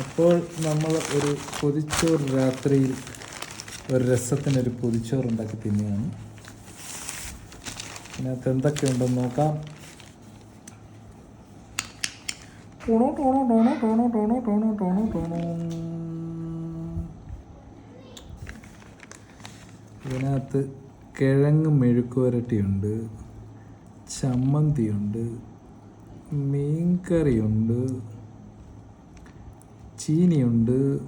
അപ്പോൾ നമ്മൾ ഒരു പൊതിച്ചോറ് രാത്രിയിൽ ഒരു രസത്തിനൊരു പൊതിച്ചോർ ഉണ്ടാക്കി തിന്നുകയാണ്. ഇതിനകത്ത് എന്തൊക്കെയുണ്ടെന്ന് നോക്കാം. ടോണോ ടോണോ ടോണോ ടോണോ ടോണോ ടോണോ ടോണോ ടോണോ. ഇതിനകത്ത് കിഴങ്ങ് മെഴുക്കുവരട്ടിയുണ്ട് ചമ്മന്തിയുണ്ട് മീൻകറിയുണ്ട് ചീനിയുണ്ട്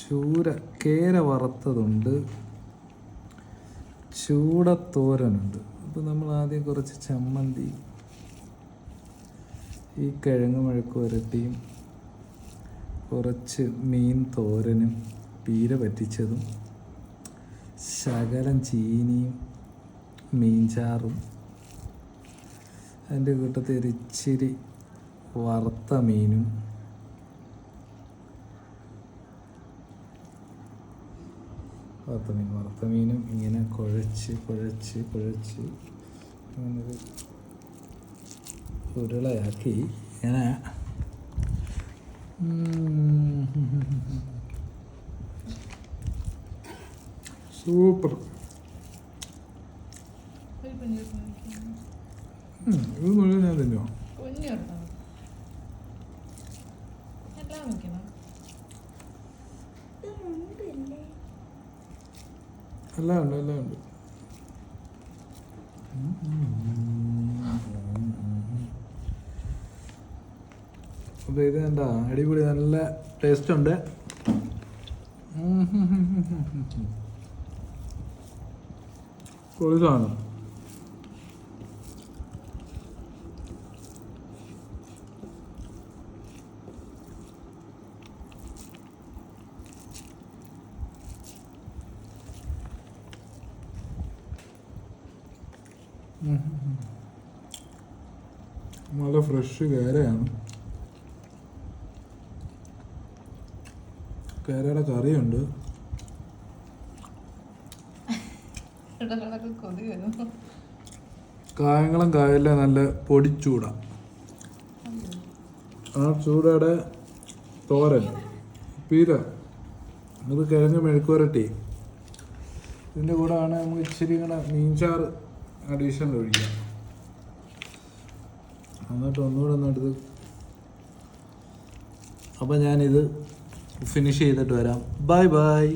ചൂര കേര വറുത്തതുണ്ട് ചൂടത്തോരനുണ്ട്. അപ്പോൾ നമ്മൾ ആദ്യം കുറച്ച് ചമ്മന്തി ഈ കിഴങ്ങ് മുഴക്ക് വരട്ടിയും കുറച്ച് മീൻ തോരനും പീര പറ്റിച്ചതും ശകലം ചീനിയും മീൻചാറും അതിന്റെ കൂട്ടത്തിൽ ഒരു ഇച്ചിരി വറുത്ത മീനും വറുത്ത മീൻ വറുത്ത മീനും ഇങ്ങനെ കുഴച്ച് കുഴച്ച് കുഴച്ച് അങ്ങനൊരു ഉരുളയാക്കി. ഇങ്ങനെ. സൂപ്പർ. ഇത് മുഴുവൻ ഞാൻ തിന്നോ എല്ലാം ഉണ്ട് എല്ലാം ഉണ്ട് അപ്പോൾ ഇത് എന്താ അടിപൊളി നല്ല ടേസ്റ്റ് ഉണ്ട്. പൊളി സാധനം. നല്ല ഫ്രഷ് കേരയാണ്. കേരയുടെ കറിയുണ്ട്. കായംകുളം കായലിലെ നല്ല പൊടിച്ചൂട ആ ചൂടയുടെ തോരൻ പീര നമുക്ക് കിഴങ്ങ് മെഴുക്കുവരട്ടി. ഇതിന്റെ കൂടെ ആണ് നമുക്ക് ഇച്ചിരി ഇങ്ങനെ മീൻചാറ് അഡീഷണൽ ഒഴിക്കാം എന്നിട്ട് ഒന്നുകൂടെ ഒന്നെടുത്ത് അപ്പോൾ അപ്പം ഞാനിത് ഫിനിഷ് ചെയ്തിട്ട് വരാം. Bye bye